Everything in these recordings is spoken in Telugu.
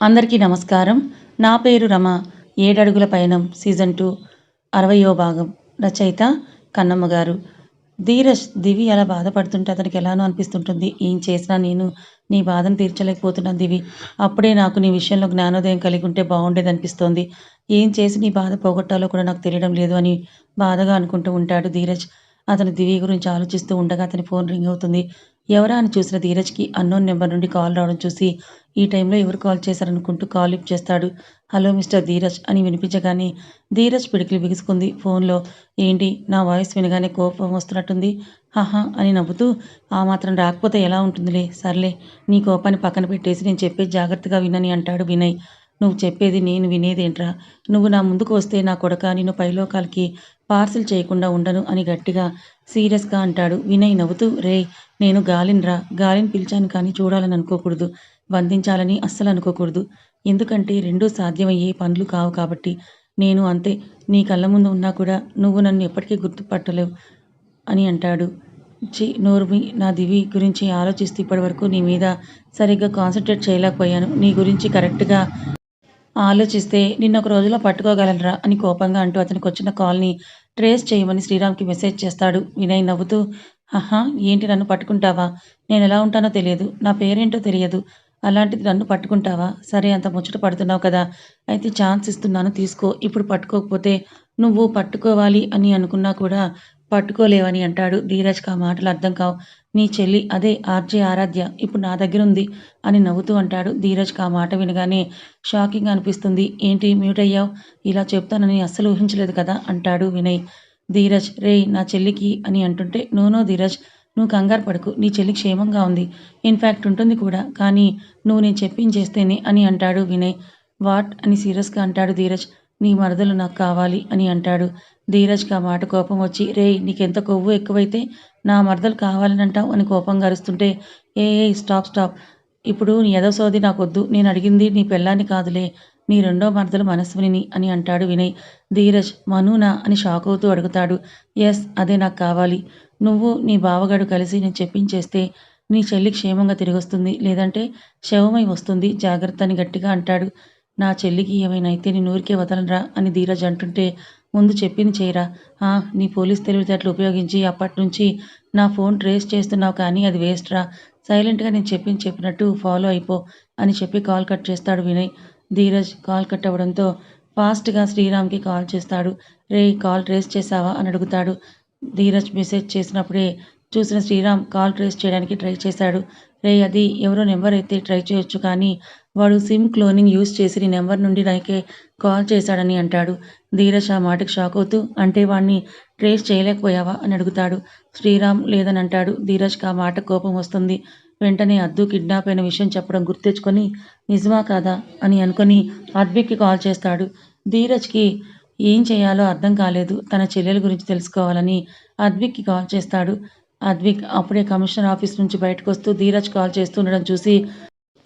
అందరికీ నమస్కారం. నా పేరు రమ. ఏడడుగుల పయనం సీజన్ టూ అరవయో భాగం. రచయిత కన్నమ్మ గారు. ధీరజ్ దివి అలా బాధపడుతుంటే అతనికి ఎలానో అనిపిస్తుంటుంది. ఏం చేసినా నేను నీ బాధను తీర్చలేకపోతున్నాను దివి. అప్పుడే నాకు నీ విషయంలో జ్ఞానోదయం కలిగి ఉంటే బాగుండేది అనిపిస్తోంది. ఏం చేసి నీ బాధ పోగొట్టాలో కూడా నాకు తెలియడం లేదు అని బాధగా అనుకుంటూ ఉంటాడు ధీరజ్. అతను దివి గురించి ఆలోచిస్తూ ఉండగా అతని ఫోన్ రింగ్ అవుతుంది. ఎవరా అని చూసిన ధీరజ్కి అన్నోన్ నెంబర్ నుండి కాల్ రావడం చూసి ఈ టైంలో ఎవరు కాల్ చేశారనుకుంటూ కాల్ లిఫ్ట్ చేస్తాడు. హలో మిస్టర్ ధీరజ్ అని వినిపించగానే ధీరజ్ పిడికిలు బిగుసుకుంది ఫోన్లో. ఏంటి? నా వాయిస్ వినగానే కోపం వస్తున్నట్టుంది. హహా అని నవ్వుతూ ఆ మాత్రం రాకపోతే ఎలా ఉంటుందిలే? సర్లే నీ కోపాన్ని పక్కన పెట్టేసి నేను చెప్పేది జాగ్రత్తగా వినని అంటాడు వినయ్. నువ్వు చెప్పేది నేను వినేదేంట్రా? నువ్వు నా ముందుకు వస్తే నా కొడక నేను పైలోకాలకి పార్సిల్ చేయకుండా ఉండను అని గట్టిగా సీరియస్గా అంటాడు వినయ్ నవ్వుతూ. రే నేను గాలిని రా గాలిని పిలిచాను కానీ చూడాలని అనుకోకూడదు. బంధించాలని అస్సలు అనుకోకూడదు. ఎందుకంటే రెండూ సాధ్యమయ్యే పనులు కావు కాబట్టి. నేను అంతే. నీ కళ్ళ ముందు ఉన్నా కూడా నువ్వు నన్ను ఎప్పటికీ గుర్తుపట్టలేవు అని అంటాడు. చి నోర్మి నా దివి గురించి ఆలోచిస్తూ ఇప్పటి వరకు నీ మీద సరిగ్గా కాన్సన్ట్రేట్ చేయలేకపోయాను. నీ గురించి కరెక్ట్గా ఆలోచిస్తే నిన్న ఒక రోజులో పట్టుకోగలరా అని కోపంగా అంటూ అతనికి వచ్చిన కాల్ని ట్రేస్ చేయమని శ్రీరామ్కి మెసేజ్ చేస్తాడు. వినయ్ నవ్వుతూ ఆహా ఏంటి నన్ను పట్టుకుంటావా? నేను ఎలా ఉంటానో తెలియదు. నా పేరేంటో తెలియదు. అలాంటిది నన్ను పట్టుకుంటావా? సరే అంత ముచ్చట పడుతున్నావు కదా. అయితే ఛాన్స్ ఇస్తున్నాను తీసుకో. ఇప్పుడు పట్టుకోకపోతే నువ్వు పట్టుకోవాలి అని అనుకున్నా కూడా పట్టుకోలేవని అంటాడు ధీరజ్కి ఆ మాటలు అర్థం కావు. నీ చెల్లి అదే ఆర్జే ఆరాధ్య ఇప్పుడు నా దగ్గర ఉంది అని నవ్వుతూ అంటాడు ధీరజ్కి ఆ మాట వినగానే షాకింగ్ అనిపిస్తుంది. ఏంటి మ్యూట్ అయ్యావు? ఇలా చెప్తానని అస్సలు ఊహించలేదు కదా అంటాడు వినయ్. ధీరజ్ రే నా చెల్లికి అని అంటుంటే నోనో ధీరజ్ నువ్వు కంగారు పడకు నీ చెల్లి క్షేమంగా ఉంది. ఇన్ఫ్యాక్ట్ ఉంటుంది కూడా కానీ నువ్వు నేను చెప్పించేస్తేనే అని అంటాడు వినయ్. వాట్ అని సీరియస్గా అంటాడు ధీరజ్. నీ మరదలు నాకు కావాలి అని అంటాడు. ధీరజ్కి ఆ మాట కోపం వచ్చి రే నీకెంత కొవ్వు ఎక్కువైతే నా మరదలు కావాలని అంటావు అని కోపంగా అరుస్తుంటే ఏ ఏ స్టాప్ స్టాప్. ఇప్పుడు నీ ఎదసోది నాకొద్దు. నేను అడిగింది నీ పెళ్ళాన్ని కాదులే. నీ రెండో భర్తలు మనస్విని అని అంటాడు వినయ్. ధీరజ్ మనునా అని షాక్ అవుతూ అడుగుతాడు. ఎస్ అదే నాకు కావాలి. నువ్వు నీ బావగాడు కలిసి నేను చెప్పించేస్తే నీ చెల్లి క్షేమంగా తిరిగొస్తుంది. లేదంటే శవమై వస్తుంది. జాగ్రత్త అని గట్టిగా అంటాడు. నా చెల్లికి ఏమైనా అయితే నేను ఊరికే వదలరా అని ధీరజ్ అంటుంటే ముందు చెప్పింది చేయరా? ఆ నీ పోలీస్ తెలివితేటలు ఉపయోగించి అప్పటి నుంచి నా ఫోన్ ట్రేస్ చేస్తున్నావు కానీ అది వేస్ట్ రా సైలెంట్గా నేను చెప్పింది చెప్పినట్టు ఫాలో అయిపో అని చెప్పి కాల్ కట్ చేస్తాడు వినయ్. ధీరజ్ కాల్ కట్ అవ్వడంతో ఫాస్ట్గా శ్రీరామ్కి కాల్ చేస్తాడు. రే కాల్ ట్రేస్ చేసావా అని అడుగుతాడు. ధీరజ్ మెసేజ్ చేసినప్పుడే చూసిన శ్రీరామ్ కాల్ ట్రేస్ చేయడానికి ట్రై చేశాడు. రే అది ఎవరో నెంబర్ అయితే ట్రై చేయొచ్చు కానీ వాడు సిమ్ క్లోనింగ్ యూస్ చేసి నీ నెంబర్ నుండి నాకే కాల్ చేశాడని అంటాడు. ధీరజ్ ఆ మాటకు షాక్ అవుతూ అంటే వాడిని ట్రేస్ చేయలేకపోయావా? అని అడుగుతాడు. శ్రీరామ్ లేదని అంటాడు ధీరజ్కి ఆ మాట కోపం వస్తుంది. వెంటనే అద్దు కిడ్నాప్ అయిన విషయం చెప్పడం గుర్తెచ్చుకొని నిజమా కాదా అని అనుకొని అద్విక్కి కాల్ చేస్తాడు. ధీరజ్కి ఏం చేయాలో అర్థం కాలేదు. తన చెల్లెల గురించి తెలుసుకోవాలని అద్విక్కి కాల్ చేస్తాడు. అద్విక్ అప్పుడే కమిషనర్ ఆఫీస్ నుంచి బయటకు వస్తూ ధీరజ్ కాల్ చేస్తుండడం చూసి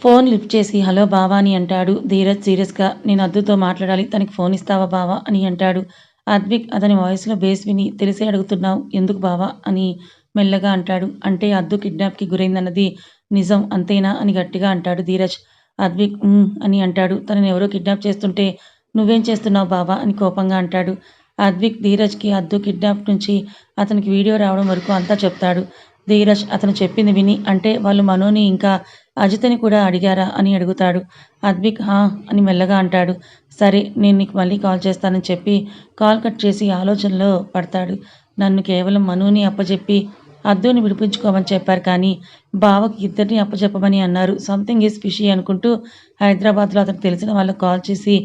ఫోన్ లిఫ్ట్ చేసి హలో బావా అని అంటాడు. ధీరజ్ సీరియస్గా నేను అద్దుతో మాట్లాడాలి. తనకి ఫోన్ ఇస్తావా బావా అని అంటాడు. అద్విక్ అతని వాయిస్లో బేస్ విని తెలిసే అడుగుతున్నావు. ఎందుకు బావా అని మెల్లగా అంటాడు. అంటే అద్దు కిడ్నాప్కి గురైందన్నది నిజం అంతేనా అని గట్టిగా అంటాడు ధీరజ్. అద్విక్ అని అంటాడు. తనని ఎవరో కిడ్నాప్ చేస్తుంటే నువ్వేం చేస్తున్నావు బావా అని కోపంగా అంటాడు. అద్విక్ ధీరజ్కి అద్దు కిడ్నాప్ నుంచి అతనికి వీడియో రావడం వరకు అంతా చెప్తాడు. ధీరజ్ అతను చెప్పింది విని అంటే వాళ్ళు మనోని ఇంకా అజితని కూడా అడిగారా అని అడుగుతాడు. అద్విక్ హా అని మెల్లగా అంటాడు. సరే నేను నీకు మళ్ళీ కాల్ చేస్తానని చెప్పి కాల్ కట్ చేసి ఆలోచనలో పడతాడు. నన్ను కేవలం మనోని అప్పచెప్పి అద్దుని విడిపించుకోమని చెప్పారు కానీ బావకి ఇద్దరిని అప్పచెప్పమని అన్నారు. సంథింగ్ ఈజ్ ఫిషీ అనుకుంటూ హైదరాబాద్లో అతనికి తెలిసిన వాళ్ళకి కాల్ చేసి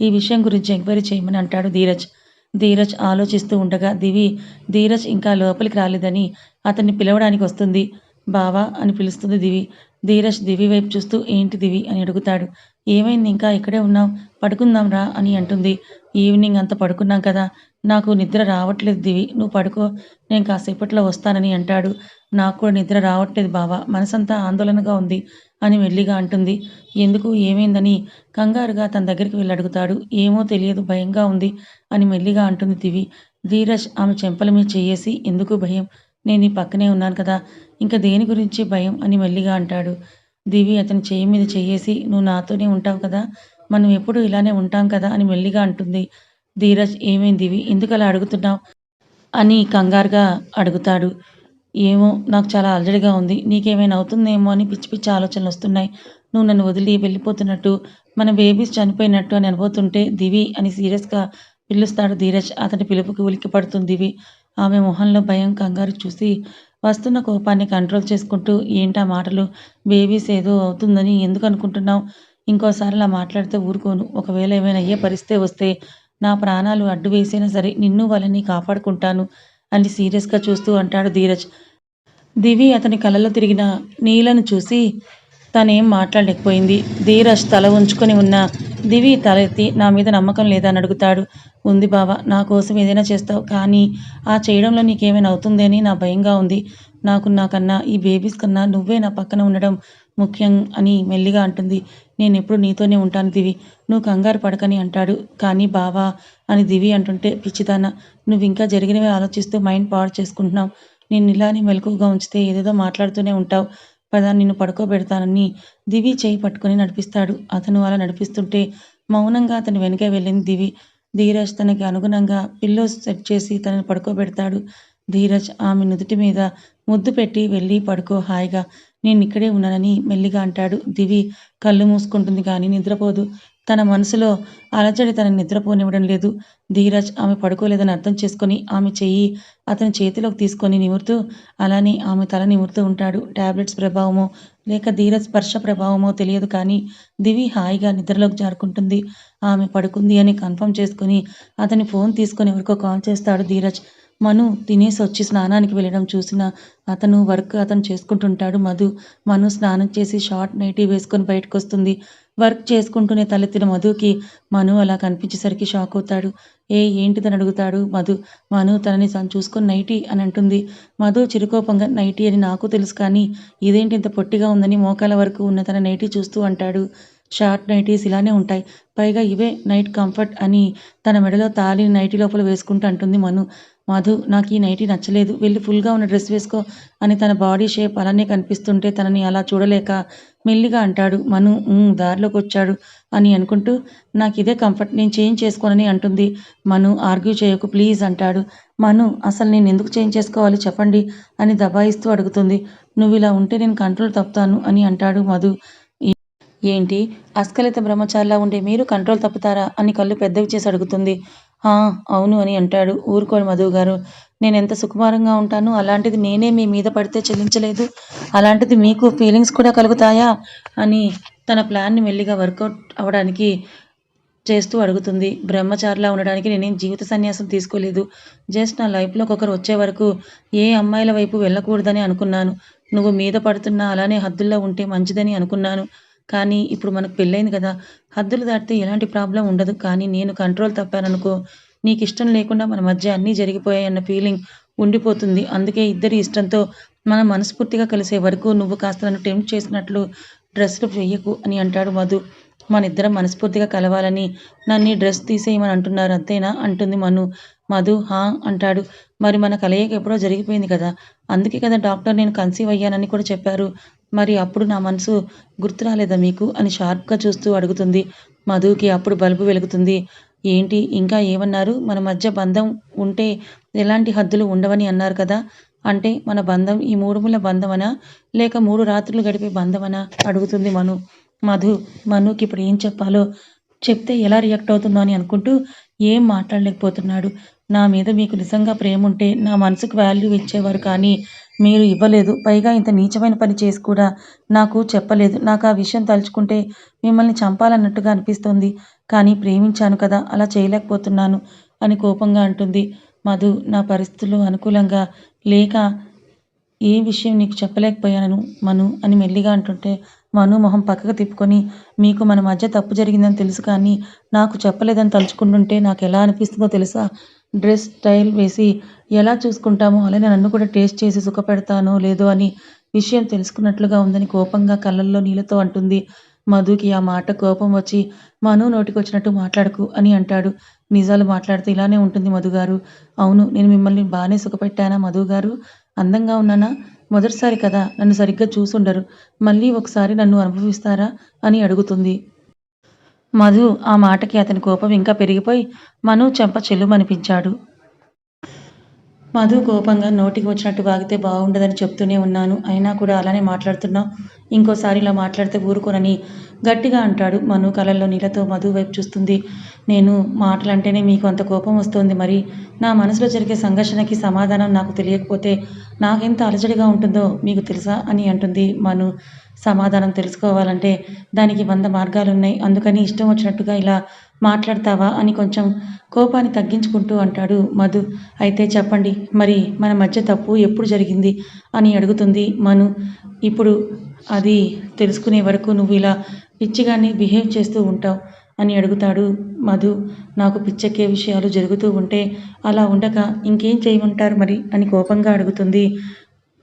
ఈ విషయం గురించి ఎంక్వైరీ చేయమని అంటాడు ధీరజ్. ధీరజ్ ఆలోచిస్తూ ఉండగా దివి ధీరజ్ ఇంకా లోపలికి రాలేదని అతన్ని పిలవడానికి వస్తుంది. బావా అని పిలుస్తుంది దివి. ధీరజ్ దివి వైపు చూస్తూ ఏంటి దివి అని అడుగుతాడు. ఏమైంది ఇంకా ఇక్కడే ఉన్నాం పడుకుందాం రా అని అంటుంది. ఈవినింగ్ అంతా పడుకున్నాం కదా. నాకు నిద్ర రావట్లేదు దివి. నువ్వు పడుకో. నేను కాసేపట్లో వస్తానని అంటాడు. నాకు కూడా నిద్ర రావట్లేదు బావా. మనసంతా ఆందోళనగా ఉంది అని మెల్లిగా అంటుంది. ఎందుకు? ఏమైందని? కంగారుగా తన దగ్గరికి వెళ్ళి అడుగుతాడు. ఏమో తెలియదు. భయంగా ఉంది అని మెల్లిగా అంటుంది దివి. ధీరజ్ ఆమె చెంపల మీద చేయేసి ఎందుకు భయం? నేను నీ పక్కనే ఉన్నాను కదా. ఇంకా దేని గురించి భయం అని మెల్లిగా అంటాడు. దివి అతని చెయ్యి మీద చెయ్యేసి నువ్వు నాతోనే ఉంటావు కదా. మనం ఎప్పుడు ఇలానే ఉంటాం కదా అని మెల్లిగా అంటుంది. ధీరజ్ ఏమైంది దివి? ఎందుకు అలా అడుగుతున్నావు? అని కంగారుగా అడుగుతాడు. ఏమో నాకు చాలా అలజడిగా ఉంది. నీకేమైనా అవుతుందేమో అని పిచ్చి పిచ్చి ఆలోచనలు వస్తున్నాయి. నువ్వు నన్ను వదిలి వెళ్ళిపోతున్నట్టు మన బేబీస్ చనిపోయినట్టు అని అనుభవుతుంటే దివి అని సీరియస్గా పిలుస్తాడు ధీరజ్. అతని పిలుపుకి ఉలిక్కి పడుతుంది దివి. ఆమె మొహంలో భయం కంగారు చూసి వస్తున్న కోపాన్ని కంట్రోల్ చేసుకుంటూ ఏంటా మాటలు? బేబీస్ ఏదో అవుతుందని ఎందుకు అనుకుంటున్నావు? ఇంకోసారి అలా మాట్లాడితే ఊరుకోను. ఒకవేళ ఏమైనా అయ్యే పరిస్థితి వస్తే నా ప్రాణాలు అడ్డు వేసైనా సరే నిన్ను వాళ్ళని కాపాడుకుంటాను అని సీరియస్గా చూస్తూ అంటాడు ధీరజ్. దివి అతని కలలో తిరిగిన నీలను చూసి తనేం మాట్లాడలేకపోయింది. ధీరజ్ తల ఉంచుకొని ఉన్న దివి తల ఎత్తి నా మీద నమ్మకం లేదా అని అడుగుతాడు. ఉంది బావా నా కోసం ఏదైనా చేస్తావు కానీ ఆ చేయడంలో నీకేమైనా అవుతుందని నా భయంగా ఉంది. నాకు నాకన్నా ఈ బేబీస్ కన్నా నువ్వే నా పక్కన ఉండడం ముఖ్యం అని మెల్లిగా అంటుంది. నేను ఎప్పుడు నీతోనే ఉంటాను దివి. నువ్వు కంగారు పడకని అంటాడు. కానీ బావా అని దివి అంటుంటే పిచ్చిదాన నువ్వు ఇంకా జరిగినవి ఆలోచిస్తూ మైండ్ పాడు చేసుకుంటున్నావు. నేను ఇలానే మెలకుగా ఉంచితే ఏదేదో మాట్లాడుతూనే ఉంటావు. పదా నిన్ను పడుకోబెడతానని దివి చేయి పట్టుకొని నడిపిస్తాడు. అతను అలా నడిపిస్తుంటే మౌనంగా అతని వెనుక వెళ్ళింది దివి. ధీరజ్ తనకి అనుగుణంగా పిల్లోస్ సెట్ చేసి తనని పడుకోబెడతాడు. ధీరజ్ ఆమె నుదుటి మీద ముద్దు పెట్టి వెళ్ళి పడుకో హాయిగా. నేను ఇక్కడే ఉన్నానని మెల్లిగా అంటాడు. దివి కళ్ళు మూసుకుంటుంది కానీ నిద్రపోదు. తన మనసులో అలజడి తన నిద్రపోనివ్వడం లేదు. ధీరజ్ ఆమె పడుకోలేదని అర్థం చేసుకొని ఆమె చెయ్యి అతని చేతిలోకి తీసుకొని నిమురుతూ అలానే ఆమె తల నిమురుతూ ఉంటాడు. టాబ్లెట్స్ ప్రభావమో లేక ధీరజ్ స్పర్శ ప్రభావమో తెలియదు కానీ దివి హాయిగా నిద్రలోకి జారుకుంటుంది. ఆమె పడుకుంది అని కన్ఫర్మ్ చేసుకొని అతని ఫోన్ తీసుకొని ఎవరికో కాల్ చేస్తాడు ధీరజ్. మను తినేసి వచ్చి స్నానానికి వెళ్ళడం చూసిన అతను వర్క్ అతను చేసుకుంటుంటాడు మధు. మను స్నానం చేసి షార్ట్ నైటీ వేసుకొని బయటకు వస్తుంది వర్క్ చేసుకుంటూనే తలెత్తిన మధుకి మను అలా కనిపించేసరికి షాక్ అవుతాడు. ఏ ఏంటిదని అడుగుతాడు మధు. మను తనని తను చూసుకొని నైటీ అని అంటుంది. మధు చిరుకోపంగా నైటీ అని నాకు తెలుసు కానీ ఇదేంటి ఇంత పొట్టిగా ఉందని మోకాల వరకు ఉన్న తన నైటీ చూస్తూ అంటాడు. షార్ట్ నైటీస్ ఇలానే ఉంటాయి. పైగా ఇవే నైట్ కంఫర్ట్ అని తన మెడలో తాళి నైటీ లోపల వేసుకుంటూ అంటుంది మను. మధు నాకు ఈ నైటీ నచ్చలేదు. వెళ్ళి ఫుల్గా ఉన్న డ్రెస్ వేసుకో అని తన బాడీ షేప్ అలానే కనిపిస్తుంటే తనని అలా చూడలేక మెల్లిగా అంటాడు. మను దారిలోకి వచ్చాడు అని అనుకుంటూ నాకు ఇదే కంఫర్ట్ నేను చేంజ్ చేసుకోనని అంటుంది. మను ఆర్గ్యూ చేయకు ప్లీజ్ అంటాడు. మను అసలు నేను ఎందుకు చేంజ్ చేసుకోవాలి చెప్పండి అని దబాయిస్తూ అడుగుతుంది. నువ్వు ఇలా ఉంటే నేను కంట్రోల్ తప్పుతాను అని అంటాడు మధు. ఏంటి? అస్కలిత బ్రహ్మచారిలా ఉండే మీరు కంట్రోల్ తప్పుతారా అని కళ్ళు పెద్దవి చేసి అడుగుతుంది. అవును అని అంటాడు. ఊరుకోడు మధు గారు నేను ఎంత సుకుమారంగా ఉంటాను అలాంటిది నేనే మీ మీద పడితే చెల్లించలేదు. అలాంటిది మీకు ఫీలింగ్స్ కూడా కలుగుతాయా అని తన ప్లాన్ని మెల్లిగా వర్కౌట్ అవ్వడానికి చేస్తూ అడుగుతుంది. బ్రహ్మచారిలా ఉండడానికి నేనేం జీవిత సన్యాసం తీసుకోలేదు. జస్ట్ నా లైఫ్లోకి ఒకరు వచ్చే వరకు ఏ అమ్మాయిల వైపు వెళ్ళకూడదని అనుకున్నాను. నువ్వు మీద పడుతున్నా అలానే హద్దుల్లో ఉంటే మంచిదని అనుకున్నాను. కానీ ఇప్పుడు మనకు పెళ్ళైంది కదా హద్దులు దాటితే ఎలాంటి ప్రాబ్లం ఉండదు. కానీ నేను కంట్రోల్ తప్పాననుకో నీకు ఇష్టం లేకుండా మన మధ్య అన్నీ జరిగిపోయాయన్న ఫీలింగ్ ఉండిపోతుంది. అందుకే ఇద్దరి ఇష్టంతో మనం మనస్ఫూర్తిగా కలిసే వరకు నువ్వు కాస్త నన్ను టెంప్ట్ చేసినట్లు డ్రెస్లు వేయకు అని అంటాడు మధు. మన ఇద్దరం మనస్ఫూర్తిగా కలవాలని నన్ను డ్రెస్ తీసేయమని అంటున్నారు అంతేనా? అంటుంది మను. మధు హా అంటాడు. మరి మన కలయిక ఎప్పుడో జరిగిపోయింది కదా అందుకే కదా డాక్టర్ నేను కన్సీవ్ అయ్యానని కూడా చెప్పారు. మరి అప్పుడు నా మనసు గుర్తు రాలేదా మీకు? అని షార్ప్గా చూస్తూ అడుగుతుంది. మధుకి అప్పుడు బల్బు వెలుగుతుంది. ఏంటి? ఇంకా ఏమన్నారు? మన మధ్య బంధం ఉంటే ఎలాంటి హద్దులు ఉండవని అన్నారు కదా. అంటే మన బంధం ఈ మూడు ముళ్ళ బంధమనా? లేక మూడు రాత్రులు గడిపే బంధమనా? అడుగుతుంది మను. మధు మనుకి ఇప్పుడు ఏం చెప్పాలో చెప్తే ఎలా రియాక్ట్ అవుతుందో అని అనుకుంటూ ఏం మాట్లాడలేకపోతున్నాడు. నా మీద మీకు నిజంగా ప్రేమ ఉంటే నా మనసుకు వాల్యూ ఇచ్చేవారు కానీ మీరు ఇవ్వలేదు. పైగా ఇంత నీచమైన పని చేసి కూడా నాకు చెప్పలేదు. నాకు ఆ విషయం తలుచుకుంటే మిమ్మల్ని చంపాలన్నట్టుగా అనిపిస్తుంది. కానీ ప్రేమించాను కదా అలా చేయలేకపోతున్నాను అని కోపంగా అంటుంది. మధు నా పరిస్థితులు అనుకూలంగా లేక ఏ విషయం నీకు చెప్పలేకపోయాను మను అని మెల్లిగా అంటుంటే మను మొహం పక్కకు తిప్పుకొని మీకు మన మధ్య తప్పు జరిగిందని తెలుసు కానీ నాకు చెప్పలేదని తలుచుకుంటుంటే నాకు ఎలా అనిపిస్తుందో తెలుసా? డ్రెస్ స్టైల్ వేసి ఎలా చూసుకుంటామో అలానే నన్ను కూడా టేస్ట్ చేసి సుఖపెడతానో లేదో అని విషయం తెలుసుకున్నట్లుగా ఉందని కోపంగా కళ్ళల్లో నీళ్ళతో అంటుంది. మధుకి ఆ మాట కోపం వచ్చి మను నోటికి వచ్చినట్టు మాట్లాడకు అని అంటాడు. నిజాలు మాట్లాడితే ఇలానే ఉంటుంది మధుగారు. అవును నేను మిమ్మల్ని బాగానే సుఖపెట్టానా మధుగారు? అందంగా ఉన్నానా? మొదటిసారి కదా నన్ను సరిగ్గా చూసుండరు. మళ్ళీ ఒకసారి నన్ను అనుభవిస్తారా? అని అడుగుతుంది. మధు ఆ మాటకి అతని కోపం ఇంకా పెరిగిపోయి మను చెంప చెల్లుమనిపించాడు. మధు కోపంగా నోటికి వచ్చినట్టు వాగితే బాగుండదని చెప్తూనే ఉన్నాను. అయినా కూడా అలానే మాట్లాడుతున్నావు ఇంకోసారి ఇలా మాట్లాడితే ఊరుకోనని గట్టిగా అంటాడు మను కళ్ళల్లో నీళ్ళతో మధు వైపు చూస్తుంది. నేను మాటలంటేనే మీకు అంత కోపం వస్తుంది మరి. నా మనసులో జరిగే సంఘర్షణకి సమాధానం నాకు తెలియకపోతే నాకెంత అలజడిగా ఉంటుందో మీకు తెలుసా అని అంటుంది మను. సమాధానం తెలుసుకోవాలంటే దానికి వంద మార్గాలున్నాయి. అందుకని ఇష్టం వచ్చినట్టుగా ఇలా మాట్లాడతావా అని కొంచెం కోపాన్ని తగ్గించుకుంటూ అంటాడు మధు. అయితే చెప్పండి మరి మన మధ్య తప్పు ఎప్పుడు జరిగింది అని అడుగుతుంది మను. ఇప్పుడు అది తెలుసుకునే వరకు నువ్వు ఇలా పిచ్చిగానే బిహేవ్ చేస్తూ ఉంటావు అని అడుగుతాడు మధు. నాకు పిచ్చెక్కే విషయాలు జరుగుతూ ఉంటే అలా ఉండక ఇంకేం చేయమంటారు మరి అని కోపంగా అడుగుతుంది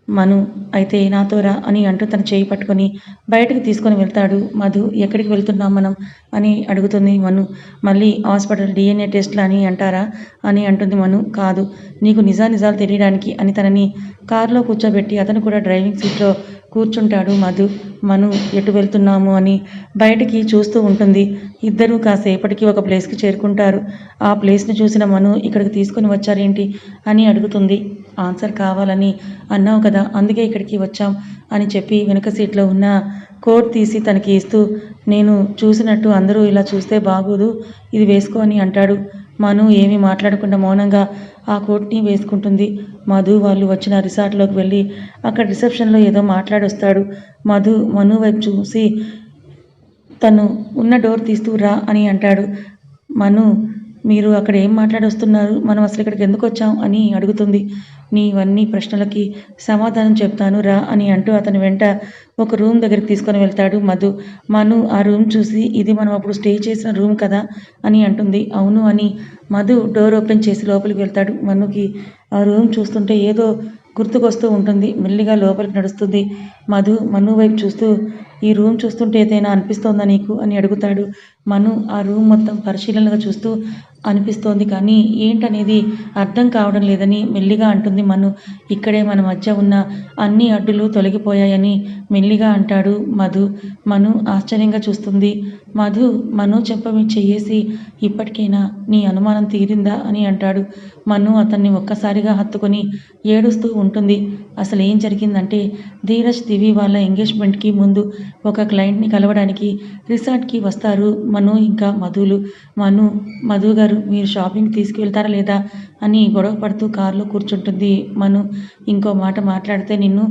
మను అయితే నాతో రా అని అంటూ తన చేయి పట్టుకొని బయటకు తీసుకొని వెళ్తాడు. మధు ఎక్కడికి వెళ్తున్నాం మనం? అని అడుగుతుంది మను. మళ్ళీ హాస్పిటల్ డిఎన్ఏ టెస్ట్లు అని అంటారా? అని అంటుంది మను. కాదు నీకు నిజా నిజాలు తెలియడానికి అని తనని కారులో కూర్చోబెట్టి అతను కూడా డ్రైవింగ్ సీట్లో కూర్చుంటాడు మధు. మను ఎటు వెళ్తున్నాము? అని బయటికి చూస్తూ ఉంటుంది. ఇద్దరూ కాసేపటికి ఒక ప్లేస్కి చేరుకుంటారు. ఆ ప్లేస్ని చూసిన మను ఇక్కడికి తీసుకొని వచ్చారేంటి? అని అడుగుతుంది. ఆన్సర్ కావాలని అన్నావు కదా అందుకే ఇక్కడికి వచ్చాం అని చెప్పి వెనుక సీట్లో ఉన్న కోట్ తీసి తనకి ఇస్తూ నేను చూసినట్టు అందరూ ఇలా చూస్తే బాగోదు ఇది వేసుకో అని అంటాడు. మను ఏమీ మాట్లాడకుండా మౌనంగా ఆ కోట్ని వేసుకుంటుంది. మధు వాళ్ళు వచ్చిన రిసార్ట్లోకి వెళ్ళి అక్కడ రిసెప్షన్లో ఏదో మాట్లాడొస్తాడు. మధు మను వైపు చూసి తను ఉన్న డోర్ తీస్తూ రా అని అంటాడు. మను మీరు అక్కడ ఏం మాట్లాడొస్తున్నారు? మనం అసలు ఇక్కడికి ఎందుకు వచ్చాం? అని అడుగుతుంది. నీవన్నీ ప్రశ్నలకి సమాధానం చెప్తాను రా అని అంటూ అతని వెంట ఒక రూమ్ దగ్గరికి తీసుకొని వెళ్తాడు మధు. మను ఆ రూమ్ చూసి ఇది మనం అప్పుడు స్టే చేసిన రూమ్ కదా అని అంటుంది. అవును అని మధు డోర్ ఓపెన్ చేసి లోపలికి వెళ్తాడు. మనుకి ఆ రూమ్ చూస్తుంటే ఏదో గుర్తుకొస్తూ ఉంటుంది. మెల్లిగా లోపలికి నడుస్తుంది. మధు మను వైపు చూస్తూ ఈ రూమ్ చూస్తుంటే ఏదైనా అనిపిస్తోందా నీకు? అని అడుగుతాడు. మను ఆ రూమ్ మొత్తం పరిశీలనగా చూస్తూ అనిపిస్తోంది కానీ ఏంటనేది అర్థం కావడం లేదని మెల్లిగా అంటుంది మను. ఇక్కడే మన మధ్య ఉన్న అన్ని అడ్డులు తొలగిపోయాయని మెల్లిగా అంటాడు మధు. మను ఆశ్చర్యంగా చూస్తుంది. మధు మను చెప్పమి చేయేసి ఇప్పటికైనా నీ అనుమానం తీరిందా అని అంటాడు. మను అతన్ని ఒక్కసారిగా హత్తుకొని ఏడుస్తూ ఉంటుంది. అసలు ఏం జరిగిందంటే ధీరజ్ దివి వాళ్ళ ఎంగేజ్మెంట్కి ముందు ఒక క్లయింట్ని కలవడానికి రిసార్ట్కి వస్తారు మను ఇంకా మధులు. మను మధు గారు మీరు షాపింగ్ తీసుకువెళ్తారా లేదా అని గొడవ పడుతూ కారులో కూర్చుంటుంది మను. ఇంకో మాట మాట్లాడితే నిన్ను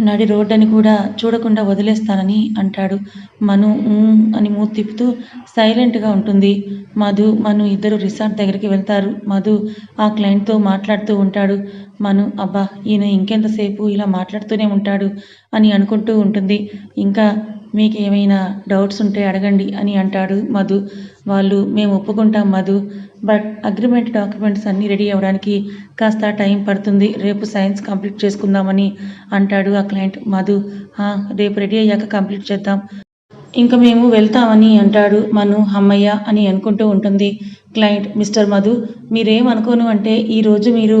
నడి రోడ్డని కూడా చూడకుండా వదిలేస్తానని అంటాడు. మను అని మూతి తిప్పుతూ సైలెంట్గా ఉంటుంది. మధు మను ఇద్దరు రిసార్ట్ దగ్గరికి వెళ్తారు. మధు ఆ క్లయింట్తో మాట్లాడుతూ ఉంటాడు. మను అబ్బా ఈయన ఇంకెంతసేపు ఇలా మాట్లాడుతూనే ఉంటాడు అని అనుకుంటూ ఉంటుంది. ఇంకా మీకు ఏమైనా డౌట్స్ ఉంటే అడగండి అని అంటాడు మధు. వాళ్ళు మేము ఒప్పుకుంటాం మధు బట్ అగ్రిమెంట్ డాక్యుమెంట్స్ అన్నీ రెడీ అవ్వడానికి కాస్త టైం పడుతుంది రేపు సైన్స్ కంప్లీట్ చేసుకుందామని అంటాడు ఆ క్లయింట్. మధు రేపు రెడీ అయ్యాక కంప్లీట్ చేద్దాం. ఇంకా మేము వెళ్తామని అంటాడు మను అమ్మయ్య అని అనుకుంటూ ఉంటుంది క్లయింట్. మిస్టర్ మధు మీరేమనుకోను అంటే ఈరోజు మీరు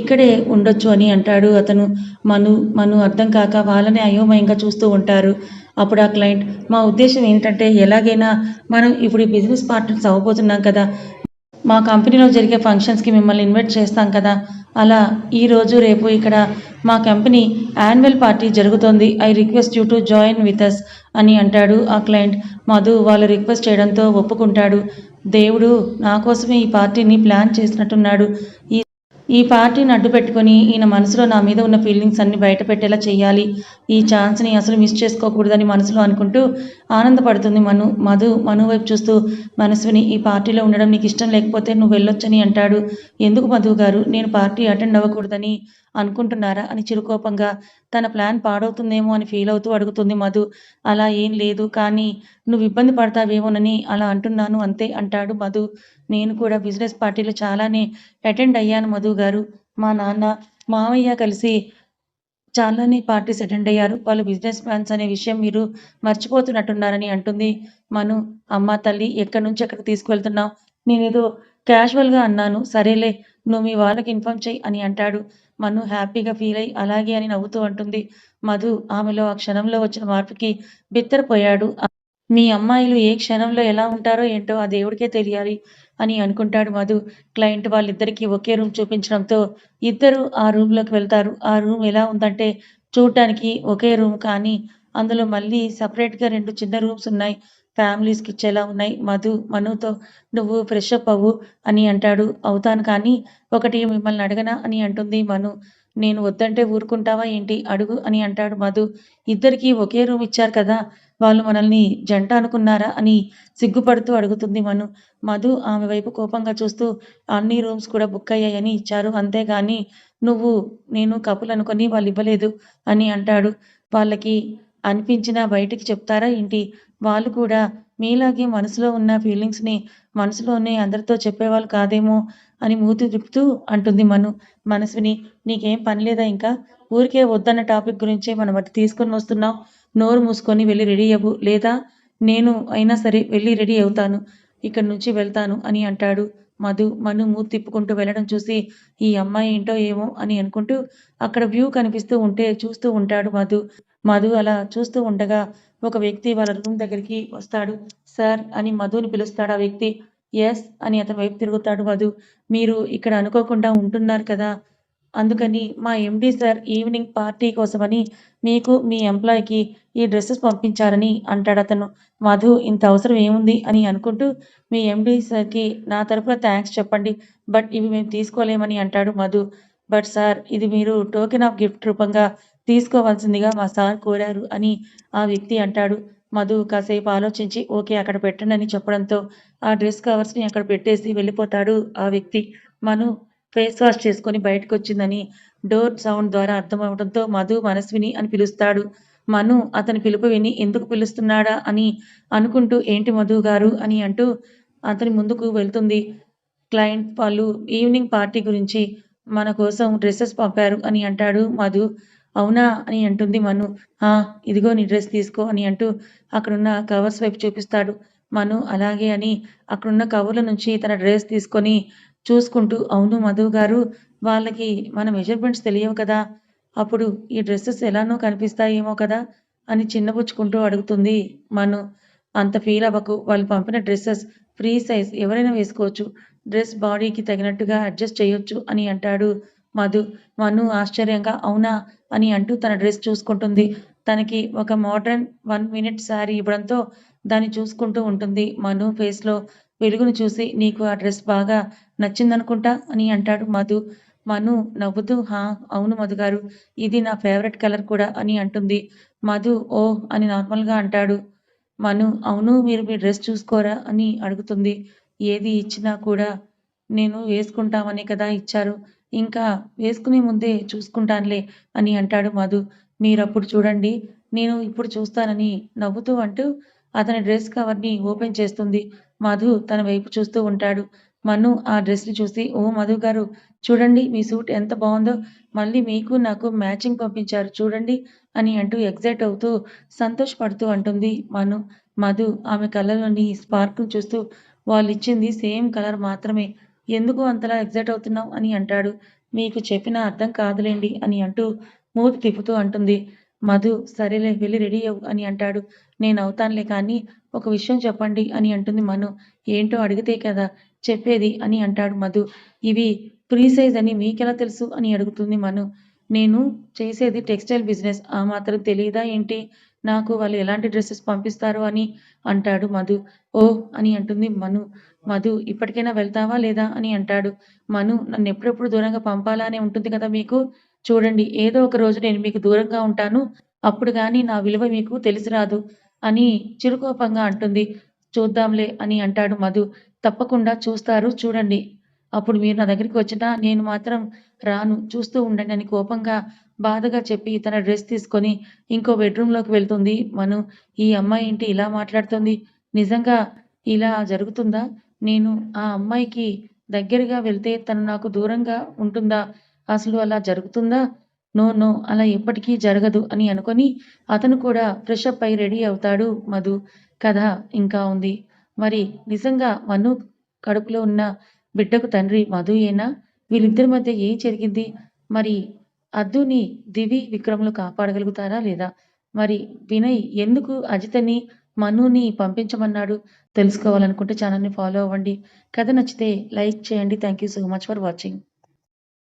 ఇక్కడే ఉండొచ్చు అని అంటాడు అతను. మను మను అర్థం కాక వాళ్ళని అయోమయంగా చూస్తూ ఉంటారు. అప్పుడు ఆ క్లయింట్ మా ఉద్దేశం ఏంటంటే ఎలాగైనా మనం ఇప్పుడు ఈ బిజినెస్ పార్ట్నర్స్ అవ్వబోతున్నాం కదా మా కంపెనీలో జరిగే ఫంక్షన్స్కి మిమ్మల్ని ఇన్వైట్ చేస్తాం కదా అలా ఈరోజు రేపు ఇక్కడ మా కంపెనీ యాన్యువల్ పార్టీ జరుగుతోంది I request you to join with us అని అంటాడు ఆ క్లయింట్. మధు వాళ్ళు రిక్వెస్ట్ చేయడంతో ఒప్పుకుంటాడు. దేవుడు నా కోసమే ఈ పార్టీని ప్లాన్ చేసినట్టున్నాడు. ఈ ఈ పార్టీని అడ్డు పెట్టుకొని ఈయన మనసులో నా మీద ఉన్న ఫీలింగ్స్ అన్ని బయట పెట్టేలా చేయాలి. ఈ ఛాన్స్ని అసలు మిస్ చేసుకోకూడదని మనసులో అనుకుంటూ ఆనందపడుతుంది మను మధు మను వైపు చూస్తూ మనసుని ఈ పార్టీలో ఉండడం నీకు ఇష్టం లేకపోతే నువ్వు వెళ్ళొచ్చని అంటాడు. ఎందుకు మధు గారు? నేను పార్టీ అటెండ్ అవ్వకూడదని అనుకుంటున్నారా? అని చిరుకోపంగా తన ప్లాన్ పాడవుతుందేమో అని ఫీల్ అవుతూ అడుగుతుంది మధు. అలా ఏం లేదు కానీ నువ్వు ఇబ్బంది పడతావేమోనని అలా అంటున్నాను అంతే అంటాడు మధు. నేను కూడా బిజినెస్ పార్టీలో చాలానే అటెండ్ అయ్యాను మధు గారు. మా నాన్న మామయ్య కలిసి చాలానే పార్టీస్ అటెండ్ అయ్యారు. వాళ్ళు బిజినెస్ ప్లాన్స్ అనే విషయం మీరు మర్చిపోతున్నట్టున్నారని అంటుంది మను. అమ్మ తల్లి ఎక్కడి నుంచి ఎక్కడికి తీసుకువెళ్తున్నావు? నేనేదో క్యాజువల్గా అన్నాను. సరేలే నువ్వు మీ వాళ్ళకి ఇన్ఫామ్ చెయ్యి అని అంటాడు మను. హ్యాపీగా ఫీల్ అయ్యి అలాగే అని నవ్వుతూ అంటుంది మధు. ఆమెలో ఆ క్షణంలో వచ్చిన మార్పుకి బిత్తరపోయాడు. మీ అమ్మాయిలు ఏ క్షణంలో ఎలా ఉంటారో ఏంటో ఆ దేవుడికే తెలియాలి. అని అనుకుంటాడు మధు. క్లయింట్ వాళ్ళిద్దరికీ ఒకే రూమ్ చూపించడంతో ఇద్దరు ఆ రూమ్లోకి వెళ్తారు. ఆ రూమ్ ఎలా ఉందంటే చూడటానికి ఒకే రూమ్ కానీ అందులో మళ్ళీ సపరేట్గా రెండు చిన్న రూమ్స్ ఉన్నాయి. ఫ్యామిలీస్కి ఇచ్చేలా ఉన్నాయి. మధు మనుతో నువ్వు ఫ్రెష్ అప్ అవ్వు అని అంటాడు. అవుతాను కానీ ఒకటి మిమ్మల్ని అడగనా అని అంటుంది మను. నేను వద్దంటే ఊరుకుంటావా ఏంటి? అడుగు అని అంటాడు మధు. ఇద్దరికి ఒకే రూమ్ ఇచ్చారు కదా వాళ్ళు మనల్ని జంట అనుకున్నారా అని సిగ్గుపడుతూ అడుగుతుంది మను. మధు ఆమె వైపు కోపంగా చూస్తూ అన్ని రూమ్స్ కూడా బుక్ అయ్యాయని ఇచ్చారు అంతేగాని నువ్వు నేను కపుల్ అనుకొని వాళ్ళు ఇవ్వలేదు అని అంటాడు. వాళ్ళకి అనిపించినా బయటికి చెప్తారా ఏంటి? వాళ్ళు కూడా మీలాగే మనసులో ఉన్న ఫీలింగ్స్ని మనసులోనే అందరితో చెప్పేవాళ్ళు కాదేమో అని మూతి తిప్పుతూ అంటుంది మను. మనసుని నీకేం పని లేదా ఇంకా? ఊరికే వద్దన్న టాపిక్ గురించే మనం అటు తీసుకొని వస్తున్నాం నోరు మూసుకొని వెళ్ళి రెడీ అవ్వు. లేదా నేను అయినా సరే వెళ్ళి రెడీ అవుతాను. ఇక్కడి నుంచి వెళ్తాను అని అంటాడు మధు. మను మూతి తిప్పుకుంటూ వెళ్ళడం చూసి ఈ అమ్మాయి ఏంటో ఏమో అని అనుకుంటూ అక్కడ వ్యూ కనిపిస్తూ ఉంటే చూస్తూ ఉంటాడు మధు. మధు అలా చూస్తూ ఉండగా ఒక వ్యక్తి వాళ్ళ రూమ్ దగ్గరికి వస్తాడు. సార్ అని మధుని పిలుస్తాడు ఆ వ్యక్తి. ఎస్ అని అతని వైపు తిరుగుతాడు మధు. మీరు ఇక్కడ అనుకోకుండా ఉంటున్నారు కదా? అందుకని మా ఎండి సార్ ఈవినింగ్ పార్టీ కోసమని మీకు మీ ఎంప్లాయ్కి ఈ డ్రెస్సెస్ పంపించారని అంటాడు అతను. మధు ఇంత అవసరం ఏముంది అని అనుకుంటూ మీ ఎండి సార్కి నా తరఫున థ్యాంక్స్ చెప్పండి బట్ ఇవి మేము తీసుకోలేమని అంటాడు మధు. బట్ సార్ ఇది మీరు టోకెన్ ఆఫ్ గిఫ్ట్ రూపంగా తీసుకోవాల్సిందిగా మా సార్ కోరారు అని ఆ వ్యక్తి అంటాడు. మధు కాసేపు ఆలోచించి ఓకే అక్కడ పెట్టండి అని చెప్పడంతో ఆ డ్రెస్ కవర్స్ని అక్కడ పెట్టేసి వెళ్ళిపోతాడు ఆ వ్యక్తి. మను ఫేస్ వాష్ చేసుకొని బయటకు వచ్చిందని డోర్ సౌండ్ ద్వారా అర్థమవడంతో మధు మనస్విని అని పిలుస్తాడు. మను అతని పిలుపు విని ఎందుకు పిలుస్తున్నాడా అని అనుకుంటూ ఏంటి మధు గారు అని అంటూ అతని ముందుకు వెళ్తుంది. క్లయింట్ వాళ్ళు ఈవినింగ్ పార్టీ గురించి మన కోసం డ్రెస్సెస్ పంపారు అని అంటాడు మధు. అవునా అని అంటుంది మను. ఆ ఇదిగో నీ డ్రెస్ తీసుకో అని అంటూ అక్కడున్న కవర్స్ వైపు చూపిస్తాడు మను. అలాగే అని అక్కడున్న కవర్ల నుంచి తన డ్రెస్ తీసుకొని చూసుకుంటూ అవును మధు గారు వాళ్ళకి మన మెజర్మెంట్స్ తెలియవు కదా. అప్పుడు ఈ డ్రెస్సెస్ ఎలానో కనిపిస్తాయేమో కదా అని చిన్నపుచ్చుకుంటూ అడుగుతుంది మను. అంత ఫీల్ అవ్వకు. వాళ్ళు పంపిన డ్రెస్సెస్ ఫ్రీ సైజ్ ఎవరైనా వేసుకోవచ్చు. డ్రెస్ బాడీకి తగినట్టుగా అడ్జస్ట్ చేయొచ్చు అని అంటాడు మధు. మను ఆశ్చర్యంగా అవునా? అని అంటూ తన డ్రెస్ చూసుకుంటుంది. తనకి ఒక మోడ్రన్ వన్ మినిట్ శారీ ఇవ్వడంతో దాన్ని చూసుకుంటూ ఉంటుంది. మను ఫేస్లో వెలుగును చూసి నీకు ఆ డ్రెస్ బాగా నచ్చిందనుకుంటా అని అంటాడు మధు. మను నవ్వుతూ హా అవును మధు గారు ఇది నా ఫేవరెట్ కలర్ కూడా అని అంటుంది. మధు ఓ అని నార్మల్గా అంటాడు. మను అవును మీరు మీ డ్రెస్ చూసుకోరా అని అడుగుతుంది. ఏది ఇచ్చినా కూడా నేను వేసుకుంటామని కదా ఇచ్చారు ఇంకా వేసుకునే ముందే చూసుకుంటానులే అని అంటాడు మధు. మీరప్పుడు చూడండి నేను ఇప్పుడు చూస్తానని నవ్వుతూ అంటూ అతని డ్రెస్ కవర్ని ఓపెన్ చేస్తుంది. మధు తన వైపు చూస్తూ ఉంటాడు. మను ఆ డ్రెస్ని చూసి ఓ మధు గారు చూడండి మీ సూట్ ఎంత బాగుందో. మళ్ళీ మీకు నాకు మ్యాచింగ్ పంపించారు చూడండి అని అంటూ ఎగ్జైట్ అవుతూ సంతోషపడుతూ అంటుంది మను మధు ఆమె కళ్ళలోని స్పార్క్ను చూస్తూ వాళ్ళు ఇచ్చింది సేమ్ కలర్ మాత్రమే. ఎందుకు అంతలా ఎగ్జైట్ అవుతున్నావు అని అంటాడు. మీకు చెప్పిన అర్థం కాదులేండి అని అంటూ మూతి తిప్పుతూ అంటుంది. మధు సరేలే వెళ్ళి రెడీ అవ్వు అని అంటాడు. నేను అవుతానులే కానీ ఒక విషయం చెప్పండి అని అంటుంది మను. ఏంటో అడిగితే కదా చెప్పేది అని అంటాడు మధు. ఇవి ప్రీ సైజ్ అని మీకెలా తెలుసు అని అడుగుతుంది మను. నేను చేసేది టెక్స్టైల్ బిజినెస్. ఆ మాత్రం తెలియదా ఏంటి? నాకు వాళ్ళు ఎలాంటి డ్రెస్సెస్ పంపిస్తారు అని అంటాడు మధు. ఓ అని అంటుంది మను. మధు ఇప్పటికైనా వెళ్తావా లేదా అని అంటాడు. మను నన్ను ఎప్పుడెప్పుడు దూరంగా పంపాలా అని ఉంటుంది కదా మీకు? చూడండి ఏదో ఒక రోజు నేను మీకు దూరంగా ఉంటాను. అప్పుడు కానీ నా విలువ మీకు తెలిసి రాదు అని చిరుకోపంగా అంటుంది. చూద్దాంలే అని అంటాడు మధు. తప్పకుండా చూస్తారు చూడండి. అప్పుడు మీరు నా దగ్గరికి వచ్చినా నేను మాత్రం రాను. చూస్తూ ఉండండి అని కోపంగా బాధగా చెప్పి తన డ్రెస్ తీసుకొని ఇంకో బెడ్రూమ్లోకి వెళ్తుంది. మను ఈ అమ్మాయి ఏంటి ఇలా మాట్లాడుతుంది? నిజంగా ఇలా జరుగుతుందా? నేను ఆ అమ్మాయికి దగ్గరగా వెళ్తే తను నాకు దూరంగా ఉంటుందా? అసలు అలా జరుగుతుందా? నో నో అలా ఎప్పటికీ జరగదు అని అనుకొని అతను కూడా ఫ్రెష్ అప్ అయి రెడీ అవుతాడు మధు. కథ ఇంకా ఉంది. మరి నిజంగా మను కడుపులో ఉన్న బిడ్డకు తండ్రి మధు ఏనా? వీళ్ళిద్దరి మధ్య ఏం జరిగింది? మరి అద్దుని దివి విక్రములు కాపాడగలుగుతారా లేదా? మరి వినయ్ ఎందుకు అజితని, మనుని పంపించమన్నాడు? తెలుసుకోవాలనుకుంటే ఛానల్ని ఫాలో అవ్వండి. కథ నచ్చితే లైక్ చేయండి. Thank you so much for watching.